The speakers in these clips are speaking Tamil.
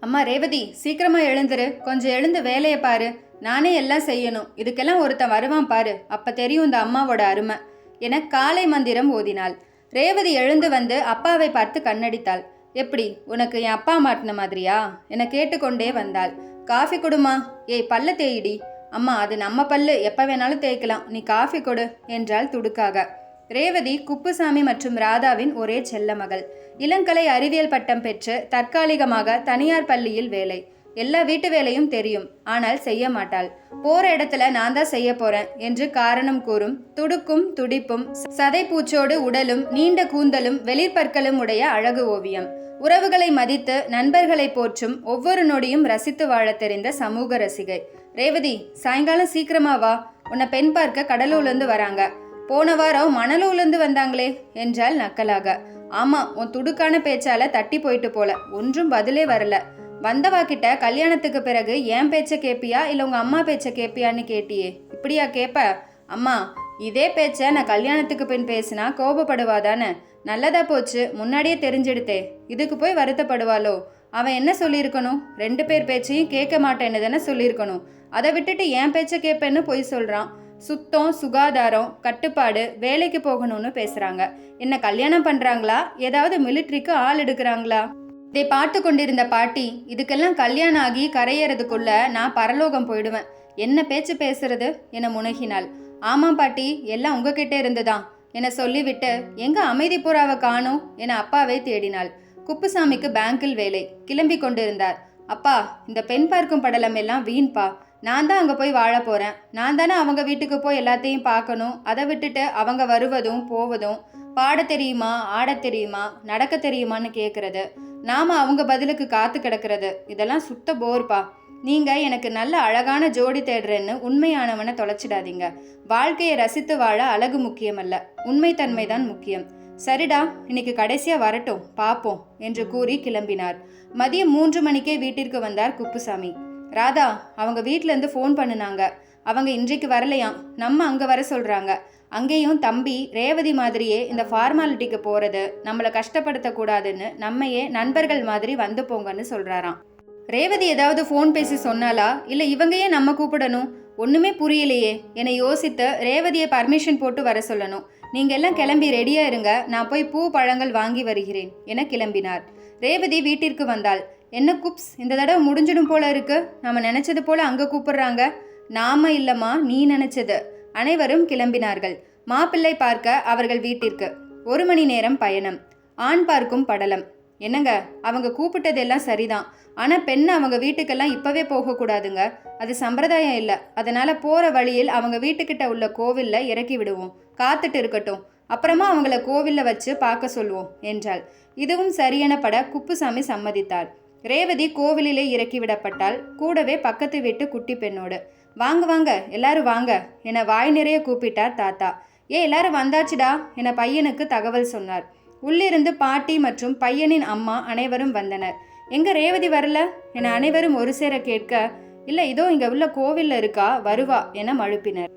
அம்மா ரேவதி சீக்கிரமா எழுந்துரு. கொஞ்சம் எழுந்து வேலையை பாரு. நானே எல்லாம் செய்யணும். இதுக்கெல்லாம் ஒருத்தன் வருவான் பாரு. அப்ப தெரியும் இந்த அம்மாவோட அருமை. என காலை மந்திரம் ஓதினாள். ரேவதி எழுந்து வந்து அப்பாவை பார்த்து கண்ணடித்தாள். எப்படி? உனக்கு என் அப்பா மாட்டின மாதிரியா? என கேட்டுக்கொண்டே வந்தாள். காஃபி கொடுமா. ஏய் பல்ல தேயிடி. அம்மா அது நம்ம பல்லு. எப்போ வேணாலும் தேய்க்கலாம். நீ காஃபி கொடு என்றாள் துடுக்காக. ரேவதி குப்புசாமி மற்றும் ராதாவின் ஒரே செல்ல மகள். இளங்கலை அறிவியல் பட்டம் பெற்று தற்காலிகமாக தனியார் பள்ளியில் வேலை. எல்லா வீட்டு வேலையும் தெரியும். ஆனால் செய்ய மாட்டாள். போற இடத்துல நான் தான் செய்ய போறேன் என்று காரணம் கூறும் துடுக்கும் துடிப்பும் சதைப்பூச்சோடு உடலும் நீண்ட கூந்தலும் வெளிர்பற்களும் உடைய அழகு ஓவியம். உறவுகளை மதித்து நண்பர்களை போற்றும் ஒவ்வொரு நொடியும் ரசித்து வாழத் தெரிந்த சமூக ரசிகை. ரேவதி சாயங்காலம் சீக்கிரமா வா. உன்னை பெண் பார்க்க கடலூர்லேருந்து வராங்க. போன வாரம் மணலூர்லேருந்து வந்தாங்களே என்றால் நக்கலாக. ஆமாம் உன் துடுக்கான பேச்சால் தட்டி போயிட்டு போல. ஒன்றும் பதிலே வரல. வந்தவா கிட்ட கல்யாணத்துக்கு பிறகு என் பேச்சை கேட்பியா இல்லை உங்கள் அம்மா பேச்சை கேட்பியான்னு கேட்டியே. இப்படியா கேட்ப அம்மா இதே பேச்சை நான் கல்யாணத்துக்கு பின் பேசினா கோபப்படுவாதானே நல்லதா போச்சு முன்னாடியே தெரிஞ்சிடுத்தே. இதுக்கு போய் வருத்தப்படுவாளோ? அவன் என்ன சொல்லியிருக்கணும்? ரெண்டு பேர் பேச்சையும் கேட்க மாட்டேன்னு தானே சொல்லியிருக்கணும். அதை விட்டுட்டு என் பேச்சை கேட்பேன்னு பொய் சொல்கிறான் சுத்தம் சுகாதாரம் கட்டுப்பாடு வேலைக்கு போகணும்னு பேசுறாங்க. என்ன கல்யாணம் பண்றாங்களா? ஏதாவது மிலிட்ரிக்கு ஆள் எடுக்கிறாங்களா? இதை பார்த்து கொண்டிருந்த பாட்டி இதுக்கெல்லாம் கல்யாணம் ஆகி கரையறதுக்குள்ள நான் பரலோகம் போயிடுவேன். என்ன பேச்சு பேசுறது? என முனகினாள். ஆமாம் பாட்டி எல்லாம் உங்ககிட்ட இருந்துதான். என சொல்லிவிட்டு எங்க அமைதி புறாவை காணோம்? என அப்பாவை தேடினாள். குப்புசாமிக்கு பேங்கில் வேலை. கிளம்பி கொண்டிருந்தார். அப்பா இந்த பெண் பார்க்கும் படலம் எல்லாம் வீண்பா. நான் தான் அங்கே போய் வாழ போகிறேன் நான் தானே அவங்க வீட்டுக்கு போய் எல்லாத்தையும் பார்க்கணும். அதை விட்டுட்டு அவங்க வருவதும் போவதும் பாட தெரியுமா ஆட தெரியுமா நடக்க தெரியுமான்னு கேட்குறது நாம் அவங்க பதிலுக்கு காத்து கிடக்கிறது. இதெல்லாம் சுத்த போர்ப்பா. நீங்கள் எனக்கு நல்ல அழகான ஜோடி தேடுறேன்னு உண்மையானவனை தொலைச்சிடாதீங்க. வாழ்க்கையை ரசித்து வாழ அழகு முக்கியமல்ல. உண்மைத்தன்மை தான் முக்கியம். சரிடா இன்னைக்கு கடைசியா வரட்டும் பாப்போம் என்று கூறி கிளம்பினார். மதியம் மூன்று மணிக்கே வீட்டிற்கு வந்தார் குப்புசாமி. ராதா அவங்க வீட்டிலேருந்து ஃபோன் பண்ணுனாங்க. அவங்க இன்றைக்கு வரலையாம் நம்ம அங்கே வர சொல்கிறாங்க அங்கேயும் தம்பி ரேவதி மாதிரியே இந்த ஃபார்மாலிட்டிக்கு போகிறது நம்மளை கஷ்டப்படுத்தக்கூடாதுன்னு நம்மையே நண்பர்கள் மாதிரி வந்து போங்கன்னு சொல்கிறாராம் ரேவதி ஏதாவது ஃபோன் பேசி சொன்னாலா இல்லை இவங்க ஏன் நம்ம கூப்பிடணும்? ஒன்றுமே புரியலையே. என்னை யோசித்து ரேவதியை பர்மிஷன் போட்டு வர சொல்லணும். நீங்கள் எல்லாம் கிளம்பி ரெடியாக இருங்க. நான் போய் பூ பழங்கள் வாங்கி வருகிறேன். என கிளம்பினார். ரேவதி வீட்டிற்கு வந்தாள். என்ன குப்ஸ் இந்த தடவை முடிஞ்சிடும் போல இருக்கு. நம்ம நினச்சது போல் அங்கே கூப்பிடுறாங்க. நாம இல்லைம்மா நீ நினச்சது. அனைவரும் கிளம்பினார்கள். மாப்பிள்ளை பார்க்க அவர்கள் வீட்டிற்கு. ஒரு மணி நேரம் பயணம். ஆண் பார்க்கும் படலம். என்னங்க அவங்க கூப்பிட்டதெல்லாம் சரிதான். ஆனால் பெண் அவங்க வீட்டுக்கெல்லாம் இப்போவே போகக்கூடாதுங்க அது சம்பிரதாயம் இல்லை. அதனால் போகிற வழியில் அவங்க வீட்டுக்கிட்ட உள்ள கோவிலில் இறக்கி விடுவோம். காத்துட்டு இருக்கட்டும். அப்புறமா அவங்கள கோவில்ல வச்சு பார்க்க சொல்லுவோம் என்றாள். இதுவும் சரியெனப்பட குப்புசாமி சம்மதித்தார். ரேவதி கோவிலிலே இறக்கி விடப்பட்டால் கூடவே பக்கத்து வீட்டு குட்டி பெண்ணோடு வாங்க வாங்க எல்லாரும் வாங்க என வாய் நிறைய கூப்பிட்டார் தாத்தா. ஏ எல்லாரும் வந்தாச்சுடா என பையனுக்கு தகவல் சொன்னார். உள்ளிருந்து பாட்டி மற்றும் பையனின் அம்மா அனைவரும் வந்தனர். எங்க ரேவதி வரல? என அனைவரும் ஒரு சேர கேட்க இல்ல இதோ இங்க உள்ள கோவில்ல இருக்கா வருவா என மழுப்பினர்.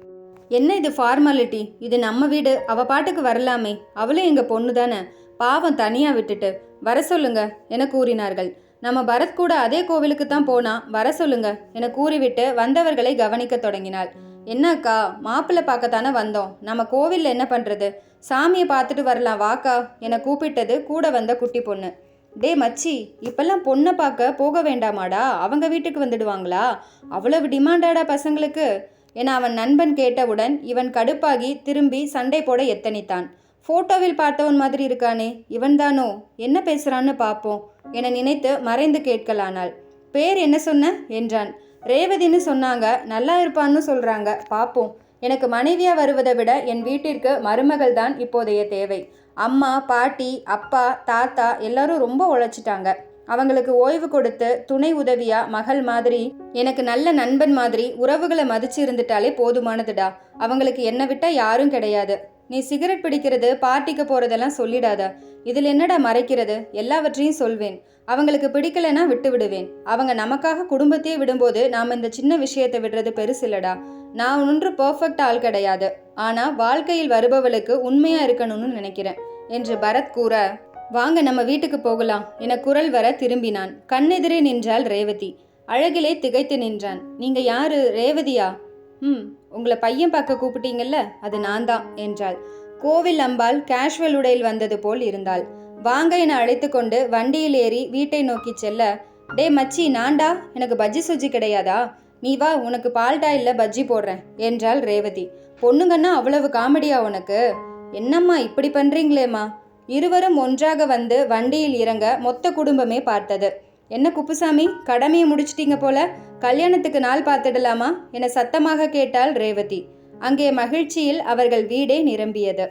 என்ன இது ஃபார்மாலிட்டி இது நம்ம வீடு. அவ பாட்டுக்கு வரலாமே. அவளும் எங்க பொண்ணு தானே பாவம் தனியா விட்டுட்டு. வர சொல்லுங்க என கூறினார்கள். நம்ம பரத் கூட அதே கோவிலுக்கு தான் போனா வர சொல்லுங்க என கூறிவிட்டு வந்தவர்களை கவனிக்க தொடங்கினாள். என்னக்கா மாப்பிள்ளை பார்க்கத்தானே வந்தோம். நம்ம கோவிலில் என்ன பண்ணுறது சாமியை பார்த்துட்டு வரலாம் வாக்கா? என கூப்பிட்டது கூட வந்த குட்டி பொண்ணு. டே மச்சி இப்பெல்லாம் பொண்ணை பார்க்க போக வேண்டாமாடா? அவங்க வீட்டுக்கு வந்துடுவாங்களா? அவ்வளவு டிமாண்டாடா பசங்களுக்கு? என அவன் நண்பன் கேட்டவுடன் இவன் கடுப்பாகி திரும்பி சண்டை போட எத்தனித்தான். ஃபோட்டோவில் பார்த்தவன் மாதிரி இருக்கானே இவன்தானோ? என்ன பேசுறான்னு பார்ப்போம் என நினைத்து மறைந்து கேட்கலானாள். பேர் என்ன சொன்ன? என்றான். ரேவதின்னு சொன்னாங்க நல்லா இருப்பான்னு சொல்றாங்க பார்ப்போம் எனக்கு மனைவியா வருவதை விட என் வீட்டிற்கு மருமகள் தான் இப்போதைய தேவை. அம்மா பாட்டி அப்பா தாத்தா எல்லாரும் ரொம்ப உழைச்சிட்டாங்க. அவங்களுக்கு ஓய்வு கொடுத்து துணை உதவியா மகள் மாதிரி எனக்கு நல்ல நண்பன் மாதிரி உறவுகளை மதிச்சு இருந்துட்டாலே போதுமானதுடா. அவங்களுக்கு என்னை விட்டா யாரும் கிடையாது. நீ சிகரெட் பிடிக்கிறது பார்ட்டிக்கு போகிறதெல்லாம் சொல்லிடாத. இதில் என்னடா மறைக்கிறது? எல்லாவற்றையும் சொல்வேன். அவங்களுக்கு பிடிக்கலைன்னா விட்டு விடுவேன் அவங்க நமக்காக குடும்பத்தையே விடும்போது நாம் இந்த சின்ன விஷயத்தை விடுறது பெருசில்லடா. நான் ஒன்று பெர்ஃபெக்ட் ஆள் கிடையாது. ஆனால் வாழ்க்கையில் வருபவளுக்கு உண்மையாக இருக்கணும்னு நினைக்கிறேன் என்று பரத் கூற வாங்க நம்ம வீட்டுக்கு போகலாம் என குரல் வர திரும்பினான். கண்ணெதிரே நின்றாள் ரேவதி. அழகிலே திகைத்து நின்றான். நீங்க யாரு? ரேவதியா? ம். உங்களை பையன் பார்க்க கூப்பிட்டீங்கல்ல அது நான் தான் என்றாள். கோவில் அம்பாள் கேஷுவல் உடையில் வந்தது போல் இருந்தாள். வாங்க என அழைத்து கொண்டு வண்டியில் ஏறி வீட்டை நோக்கி செல்ல டே மச்சி நான்டா? எனக்கு பஜ்ஜி சுஜி கிடையாதா? நீ வா உனக்கு பால்டா இல்லை பஜ்ஜி போடுறேன் என்றாள் ரேவதி. பொண்ணுங்கன்னா அவ்வளவு காமெடியா உனக்கு? என்னம்மா இப்படி பண்றீங்களேம்மா? இருவரும் ஒன்றாக வந்து வண்டியில் இறங்க மொத்த குடும்பமே பார்த்தது. என்ன குப்புசாமி கடமையை முடிச்சிட்டீங்க போல? கல்யாணத்துக்கு நாள் பார்த்துடலாமா? என சத்தமாக கேட்டாள் ரேவதி. அங்கே மகிழ்ச்சியில் அவர்கள் வீடே நிரம்பியது.